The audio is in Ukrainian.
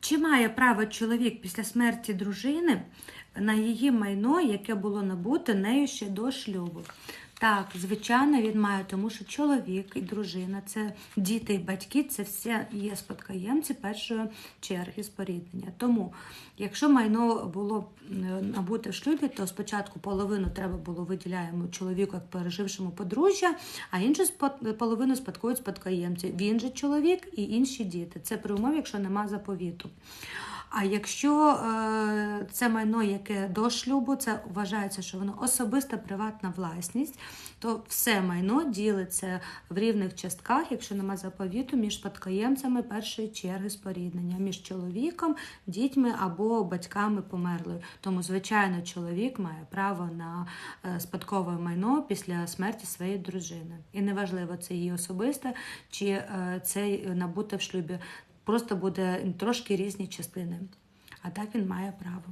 Чи має право чоловік після смерті дружини на її майно, яке було набуте нею ще до шлюбу? Так, звичайно, він має, тому що чоловік і дружина, це діти і батьки, це все є спадкоємці першої черги споріднення. Тому, якщо майно було набуте в шлюбі, то спочатку половину треба було виділяємо чоловіку як пережившому подружжя, а іншу половину спадкують спадкоємці. Він же чоловік і інші діти. Це при умові, якщо нема заповіту. А якщо е, це майно, яке до шлюбу, це вважається, що воно особиста приватна власність, то все майно ділиться в рівних частках, якщо нема заповіту, між спадкоємцями першої черги споріднення, між чоловіком, дітьми або батьками померлої. Тому, звичайно, чоловік має право на е, спадкове майно після смерті своєї дружини. І неважливо, це її особисте чи е, це набуте в шлюбі. Просто буде трошки різні частини. А так він має право.